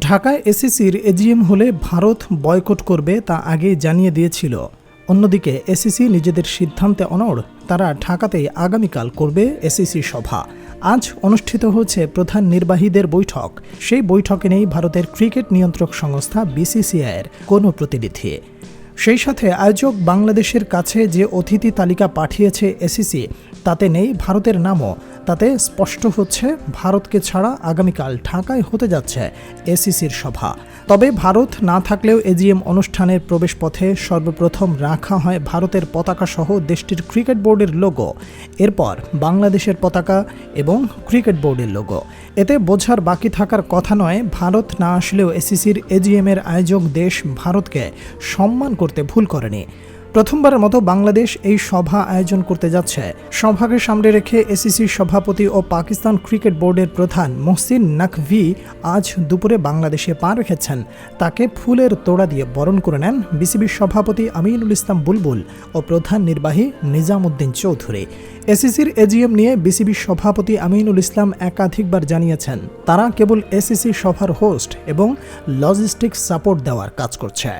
ঢাকায় এসিসির এজিএম হলে ভারত বয়কট করবে তা আগেই জানিয়ে দিয়েছিল। অন্যদিকে এসিসি নিজেদের সিদ্ধান্তে অনড়, তারা ঢাকাতেই আগামীকাল করবে এসিসি সভা। আজ অনুষ্ঠিত হচ্ছে প্রধান নির্বাহীদের বৈঠক। সেই বৈঠকে নেই ভারতের ক্রিকেট নিয়ন্ত্রক সংস্থা বিসিসিআইয়ের কোনো প্রতিনিধি। সেই সাথে আয়োজক বাংলাদেশের কাছে যে অতিথি তালিকা পাঠিয়েছে এসিসি, তাতে নেই ভারতের নামও। তাতে স্পষ্ট হচ্ছে, ভারতকে ছাড়া আগামীকাল ঢাকায় হতে যাচ্ছে এসিসির সভা। তবে ভারত না থাকলেও এজিএম অনুষ্ঠানের প্রবেশপথে সর্বপ্রথম রাখা হয় ভারতের পতাকা সহ দেশটির ক্রিকেট বোর্ডের লোগো। এরপর বাংলাদেশের পতাকা এবং ক্রিকেট বোর্ডের লোগো। এতে বোঝার বাকি থাকার কথা নয়, ভারত না আসলেও এসিসির এজিএম এর আয়োজক দেশ ভারতকে সম্মান করতে ভুল করেনি। প্রথমবারের মতো বাংলাদেশ এই সভা আয়োজন করতে যাচ্ছে। সভাকে সামনে রেখে এসিসির সভাপতি ও পাকিস্তান ক্রিকেট বোর্ডের প্রধান মোহসিন নাকভি আজ দুপুরে বাংলাদেশে পা রেখেছেন। তাকে ফুলের তোড়া দিয়ে বরণ করে নেন বিসিবির সভাপতি আমিনুল ইসলাম বুলবুল ও প্রধান নির্বাহী নিজামুদ্দিন চৌধুরী। এসিসির এজিএম নিয়ে বিসিবির সভাপতি আমিনুল ইসলাম একাধিকবার জানিয়েছেন, তারা কেবল এসিসি সভার হোস্ট এবং লজিস্টিক সাপোর্ট দেওয়ার কাজ করছে।